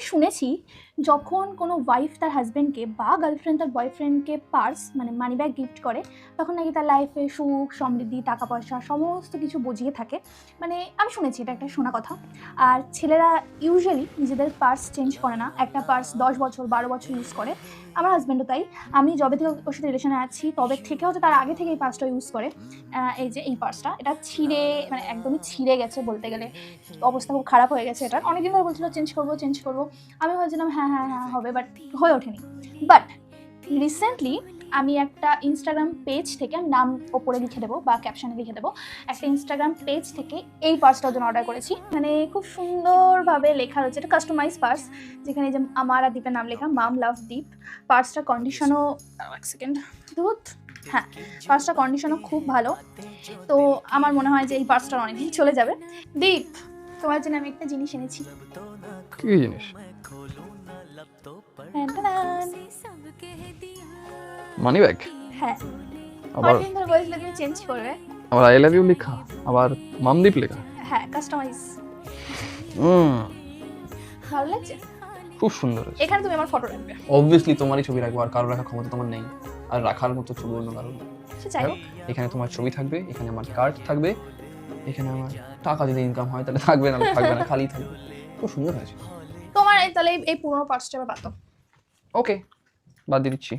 আমি শুনেছি যখন কোনো ওয়াইফ তার হাজব্যান্ডকে বা গার্লফ্রেন্ড তার বয়ফ্রেন্ডকে পার্স মানে মানি ব্যাগ গিফট করে, তখন নাকি তার লাইফে সুখ, সমৃদ্ধি, টাকা পয়সা সমস্ত কিছু বুঝিয়ে থাকে। মানে আমি শুনেছি এটা একটা শোনা কথা। আর ছেলেরা ইউজুয়ালি নিজেদের পার্স চেঞ্জ করে না। একটা পার্স দশ বছর, বারো বছর ইউজ করে। আমার হাজব্যান্ডও তাই। আমি যবে থেকে ওর সাথে রিলেশনে আছি, তবে থেকে হয়তো তার আগে থেকে এই পার্সটা ইউজ করে। এই যে এই পার্সটা এটা ছিঁড়ে মানে একদমই ছিঁড়ে গেছে বলতে গেলে। অবস্থা খুব খারাপ হয়ে গেছে এটা অনেকদিন ধরে বলছিল চেঞ্জ করব চেঞ্জ করব। আমি ভাবছিলাম হ্যাঁ হ্যাঁ হ্যাঁ হবে বাট হয়ে ওঠেনি। বাট রিসেন্টলি আমি একটা ইনস্টাগ্রাম পেজ থেকে আমি নাম ওপরে লিখে দেবো বা ক্যাপশনে লিখে দেবো। একটা ইনস্টাগ্রাম পেজ থেকে এই পার্সটার জন্য অর্ডার করেছি। মানে খুব সুন্দরভাবে লেখা রয়েছে। এটা কাস্টমাইজ পার্স যেখানে যে আমার আর দীপের নাম লেখা মাম লাভ দীপ পার্সটার কন্ডিশনও এক সেকেন্ড দুধ হ্যাঁ পার্সটার কন্ডিশনও খুব ভালো। তো আমার মনে হয় যে এই পার্সটা অনেকদিন চলে যাবে। দীপ, তোমার জন্য আমি একটা জিনিস এনেছি। কি জিনিস? মানি ব্যাগ হ্যাঁ। আবার অনেকদিন ধরে বলেছিলে তুমি চেঞ্জ করবে? আবার আই লাভ ইউ লেখা আবার মামদীপ লেখা। হ্যাঁ কাস্টমাইজ হুম। ভালো লাগছে? খুব সুন্দর হয়েছে। এখানে তুমি আমার ফটো রাখবে। অবভিয়াসলি তোমারই ছবি রাখব আর কারও রাখার ক্ষমতা তোমার নেই। আর রাখার মতো ছবি অন্য কারও নেই। সে চাই হোক। এখানে তোমার ছবি থাকবে এখানে আমার কার্ড থাকবে এখানে আমার টাকা যদি ইনকাম হয় তাহলে থাকবে না থাকবে না খালি থাকবে। খুব সুন্দর হয়েছে। তোমার এই তাহলে এই- এই পুরোনো পার্সটা এবার পাতো ওকে বাদ দিয়ে দিচ্ছি।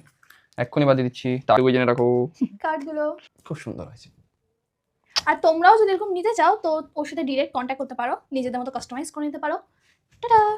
এক্ষুনি বাদে দিচ্ছি। তার ওই জেনে রাখো। কার্ডগুলো। খুব সুন্দর হয়েছে। আর তোমরাও যদি এরকম নিতে চাও তো ওর সাথে ডিরেক্ট কন্ট্যাক্ট করতে পারো। নিজেদের মতো কাস্টমাইজ করে নিতে পারো। টাটা!